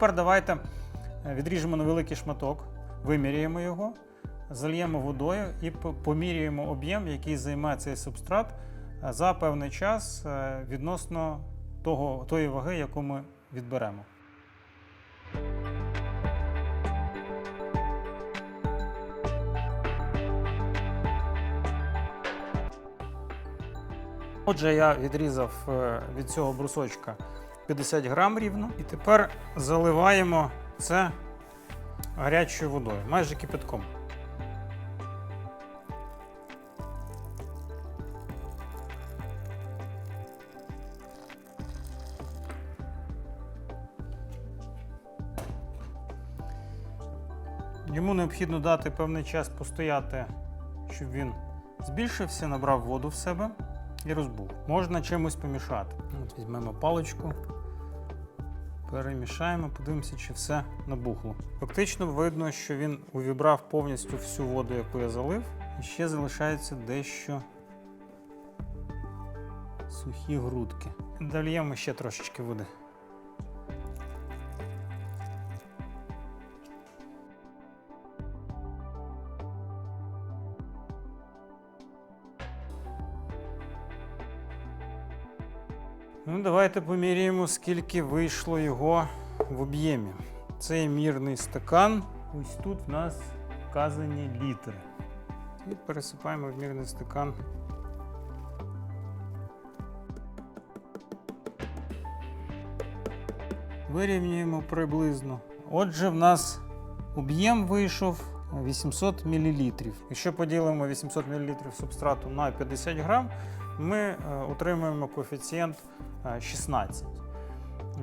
тепер давайте е, відріжемо невеликий шматок, виміряємо його, зальємо водою і по- поміряємо об'єм, який займе цей субстрат е, за певний час е, відносно того, тої ваги, яку ми відберемо. Отже, я відрізав від цього брусочка 50 грам рівно. І тепер заливаємо це гарячою водою, майже кипятком. Йому необхідно дати певний час постояти, щоб він збільшився, набрав воду в себе і розбув. Можна чимось помішати. От візьмемо паличку, перемішаємо, подивимося, чи все набухло. Фактично видно, що він увібрав повністю всю воду, яку я залив, і ще залишається дещо сухі грудки. Дольємо ще трошечки води. Ну, давайте поміряємо, скільки вийшло його в об'ємі. Це мірний стакан. Ось тут в нас вказані літри. І пересипаємо в мірний стакан. Вирівнюємо приблизно. Отже, в нас об'єм вийшов 800 мл. Якщо поділимо 800 мл субстрату на 50 грам, ми е, отримуємо коефіцієнт е, 16.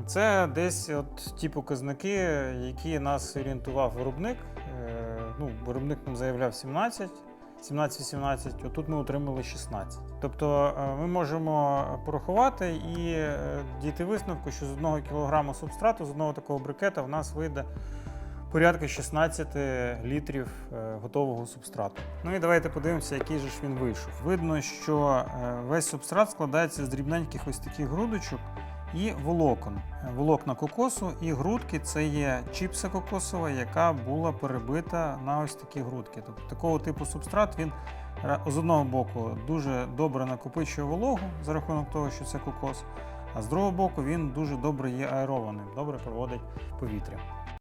Це десь от ті показники, які нас орієнтував виробник. Е, Ну, виробник нам заявляв 17, 17-18, отут ми отримали 16. Тобто е, ми можемо порахувати і е, дійти висновку, що з 1 кг субстрату, з одного такого брикета в нас вийде порядка 16 літрів е, готового субстрату. Ну і давайте подивимося, який же ж він вийшов. Видно, що е, весь субстрат складається з дрібненьких ось таких грудочок і волокон. Е, Волокна кокосу і грудки це є чіпса кокосова, яка була перебита на ось такі грудки. Тобто такого типу субстрат він з одного боку дуже добре накопичує вологу за рахунок того, що це кокос. А з другого боку він дуже добре є аерованим, добре проводить повітря.